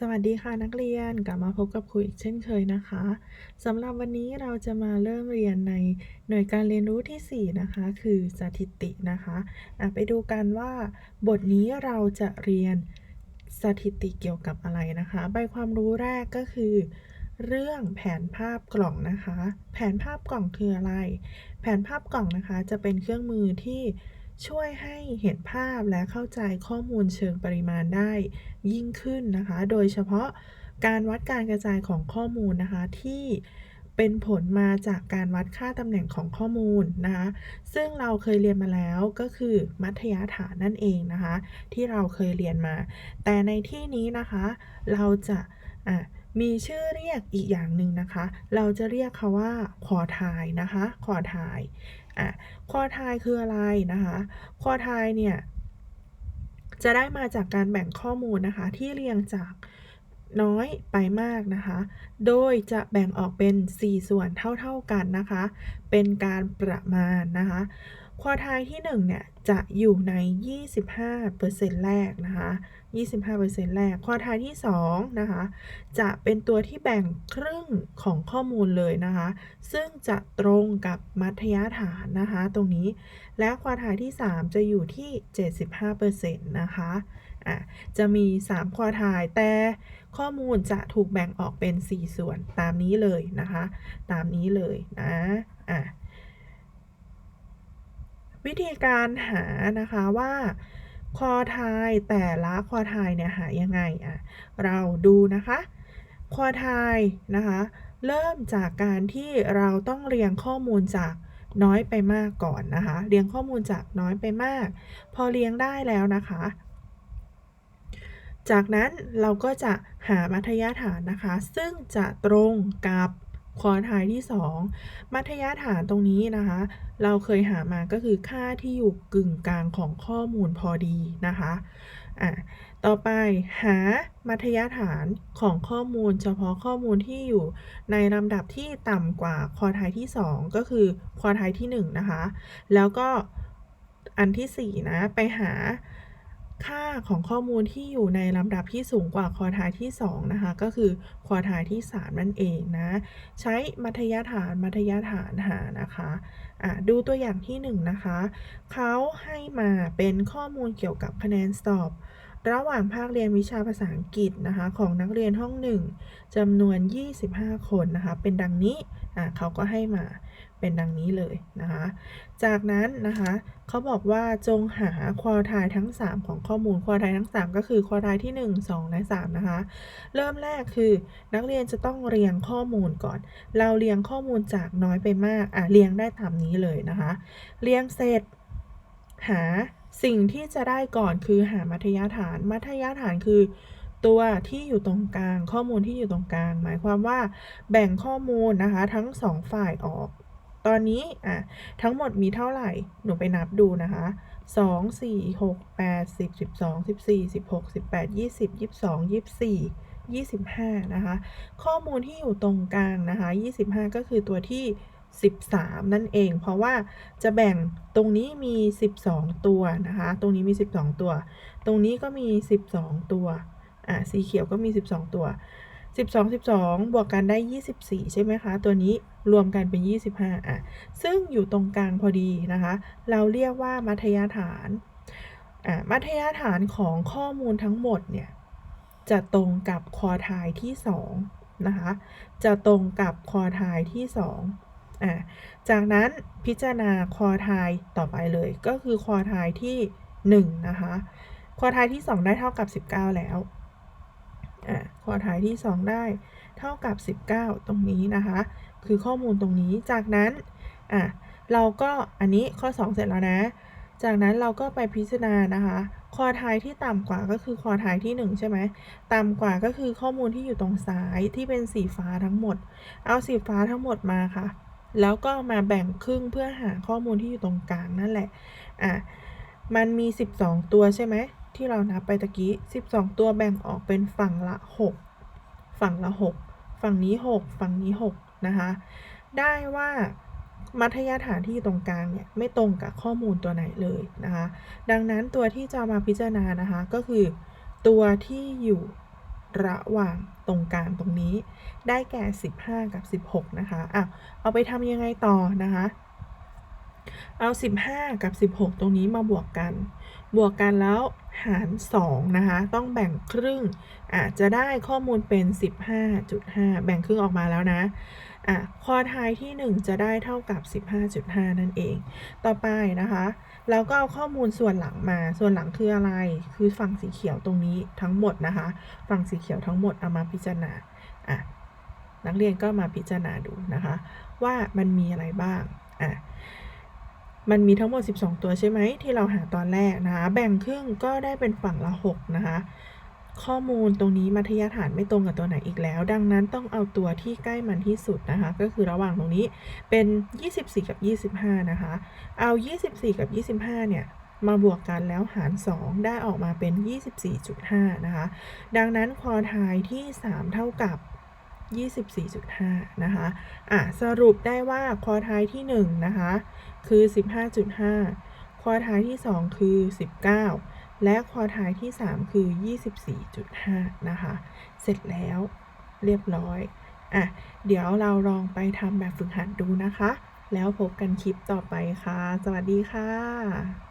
สวัสดีค่ะนักเรียนกลับมาพบกับครูอีกเช่นเคยนะคะสำหรับวันนี้เราจะมาเริ่มเรียนในหน่วยการเรียนรู้ที่ 4 นะคะ คือสถิตินะคะะไปดูกันว่า บทนี้เราจะเรียนสถิติเกี่ยวกับอะไรนะคะใบความรู้แรกก็คือ เรื่องแผนภาพกล่องนะคะ แผนภาพกล่องคืออะไร แผนภาพกล่องนะคะ จะเป็นเครื่องมือที่ ช่วยให้เห็นภาพและเข้าใจข้อมูลเชิงปริมาณได้ยิ่งขึ้นนะคะ โดยเฉพาะการวัดการกระจายของข้อมูลนะคะที่เป็นผลมาจากการวัดค่าตำแหน่งของข้อมูลนะคะ ซึ่งเราเคยเรียนมาแล้วก็คือมัธยฐานนั่นเองนะคะ ที่เราเคยเรียนมา แต่ในที่นี้นะคะ เราจะมีชื่อเรียกอีกอย่างหนึ่งนะคะ เราจะเรียกเขาว่าคอทายนะคะคอทาย อะคอทายคืออะไรนะคะคอทายเนี่ยจะได้มาจากการแบ่งข้อมูลนะคะที่เรียงจากน้อยไปมากนะคะ โดยจะแบ่งออกเป็น 4 ส่วนเท่าๆกันนะคะ เป็นการประมาณนะคะ ควอทายที่1เนี่ยจะอยู่ใน 25%แรกนะคะ 25%แรก ควอทายที่2นะคะจะเป็นตัวที่แบ่งครึ่งของข้อมูลเลยนะคะ ซึ่งจะตรงกับมัธยฐานนะคะตรงนี้ และควอทายที่ 3 จะอยู่ที่ 75%นะคะอะจะมี 3 ควอทายแต่ข้อมูลจะถูกแบ่งออกเป็น 4 ส่วนตามนี้เลยนะคะ ตามนี้เลยนะ วิธีการหานะคะว่าคอทายแต่ละคอทายเนี่ยหายังไงอะเราดูนะคะคอทายนะคะเริ่มจากการที่เราต้องเรียงข้อมูลจากน้อยไปมากก่อนนะคะเรียงข้อมูลจากน้อยไปมาก พอเรียงได้แล้วนะคะ จากนั้นเราก็จะหามัธยฐานนะคะ ซึ่งจะตรงกับ ควอทายที่ 2 มัธยฐานตรงนี้นะคะ เราเคยหามาก็คือค่าที่อยู่กึ่งกลางของข้อมูลพอดีนะคะอะต่อไปหามัธยฐานของข้อมูล เฉพาะข้อมูลที่อยู่ในลำดับที่ต่ำกว่าควอทายที่ 2 ก็คือควอทายที่ 1 นะคะ แล้วก็อันที่ 4 นะ ไปหา ค่าของข้อมูลที่อยู่ในลำดับที่สูงกว่าควอทายที่ 2 นะคะ ก็คือควอทายที่ 3 นั่นเองนะ ใช้มัธยฐานมัธยฐานหานะคะะดูตัวอย่างที่ 1 นะคะ เขาให้มาเป็นข้อมูลเกี่ยวกับคะแนนสอบ ระหว่างภาคเรียนวิชาภาษาอังกฤษนะคะของนักเรียนห้อง1จำนวน 25 คนนะคะ เป็นดังนี้อะเขาก็ให้มาเป็นดังนี้เลยนะคะ จากนั้นนะคะเขาบอกว่าจงหาควอทายทั้ง 3 ของข้อมูลควอทายทั้ง 3 ก็คือควอทายที่ 1 2 และ 3 นะคะ เริ่มแรกคือนักเรียนจะต้องเรียงข้อมูลก่อน เราเรียงข้อมูลจากน้อยไปมากอะเรียงได้ตามนี้เลยนะคะ เรียงเสร็จหาสิ่งที่จะได้ก่อนคือหามัธยฐาน มัธยฐานคือ ตัวที่อยู่ตรงกลาง ข้อมูลที่อยู่ตรงกลาง หมายความว่าแบ่งข้อมูลนะคะ ทั้ง2ฝ่ายออก ตอนนี้อะทั้งหมดมีเท่าไหร่ หนูไปนับดูนะคะ2 4 6 8 10 12 14 16 18 20 22 24 25นะคะ ข้อมูลที่อยู่ตรงกลางนะคะ25ก็คือตัวที่ 13 นั่นเอง เพราะว่าจะแบ่งตรงนี้มี 12 ตัวนะคะ ตรงนี้มี 12 ตัว ตรงนี้ก็มี 12 ตัว อะ สีเขียวก็มี 12 ตัว 12 12 บวกกันได้ 24 ใช่ไหมคะ ตัวนี้รวมกันเป็น 25 อะ ซึ่งอยู่ตรงกลางพอดีนะคะ เราเรียกว่ามัธยฐาน อะ มัธยฐานของข้อมูลทั้งหมดเนี่ย จะตรงกับคอทายที่ 2 นะคะ จะตรงกับคอทายที่ 2 อะจากนั้นพิจารณาคอทายต่อไปเลย ก็คือคอทายที่ 1 นะคะ คอทายที่ 2 ได้เท่ากับ 19 แล้วอะคอถ่ายที่ 2 ได้เท่ากับ 19 ตรงนี้นะคะ คือข้อมูลตรงนี้จากนั้นอะเราก็อันนี้ข้อ 2 เสร็จแล้วนะ จากนั้นเราก็ไปพิจารณานะคะ คอทายที่ต่ำกว่าก็คือคอทายที่ 1 ใช่ไหมต่ำกว่าก็คือข้อมูลที่อยู่ตรงซ้ายที่เป็นสีฟ้าทั้งหมด เอาสีฟ้าทั้งหมดมาค่ะ แล้วก็มาแบ่งครึ่งเพื่อหาข้อมูลที่อยู่ตรงกลางนั่นแหละ อะ มันมี 12 ตัวใช่ไหม ที่เรานับไปตะกี้ 12 ตัวแบ่งออกเป็นฝั่งละ 6 ฝั่งละ 6 ฝั่งนี้ 6 ฝั่งนี้ 6 นะคะ ได้ว่ามัธยฐานที่ตรงกลางเนี่ยไม่ตรงกับข้อมูลตัวไหนเลยนะคะ ดังนั้นตัวที่จะมาพิจารณานะคะก็คือตัวที่อยู่ ระหว่างตรงกลางตรงนี้ ได้แก่ 15 กับ 16 นะคะอะเอาไปทำยังไงต่อนะคะ เอา 15 กับ 16 ตรงนี้มาบวกกัน บวกกันแล้วหาร 2 นะคะ ต้องแบ่งครึ่งอาจจะได้ข้อมูลเป็น 15.5 แบ่งครึ่งออกมาแล้วนะอะควอไทายที่ 1 จะได้เท่ากับ 15.5 นั่นเอง ต่อไปนะคะเราก็เอาข้อมูลส่วนหลังมา ส่วนหลังคืออะไร คือฝั่งสีเขียวตรงนี้ทั้งหมดนะคะ ฝั่งสีเขียวทั้งหมดเอามาพิจารณาอะนักเรียนก็มาพิจารณาดูนะคะ ว่ามันมีอะไรบ้างอะ มันมีทั้งหมด 12 ตัวใช่ไหมที่เราหาตอนแรกนะคะ แบ่งครึ่งก็ได้เป็นฝั่งละ 6 นะคะ ข้อมูลตรงนี้มัธยฐานไม่ตรงกับตัวไหนอีกแล้ว ดังนั้นต้องเอาตัวที่ใกล้มันที่สุดนะคะ ก็คือระหว่างตรงนี้เป็น 24 กับ 25 นะคะ เอา 24 กับ 25 เนี่ยมาบวกกันแล้วหาร 2 ได้ออกมาเป็น 24.5 นะคะ ดังนั้นคอทายที่ 3 เท่ากับ 24.5 นะคะอะสรุปได้ว่าควอไทายที่1นะคะคือ 15.5 ควอไทายที่ 2 คือ 19 และควอไทายที่ 3 คือ 24.5 นะคะ เสร็จแล้วเรียบร้อยอะเดี๋ยวเราลองไปทำแบบฝึกหัดดูนะคะ แล้วพบกันคลิปต่อไปค่ะ สวัสดีค่ะ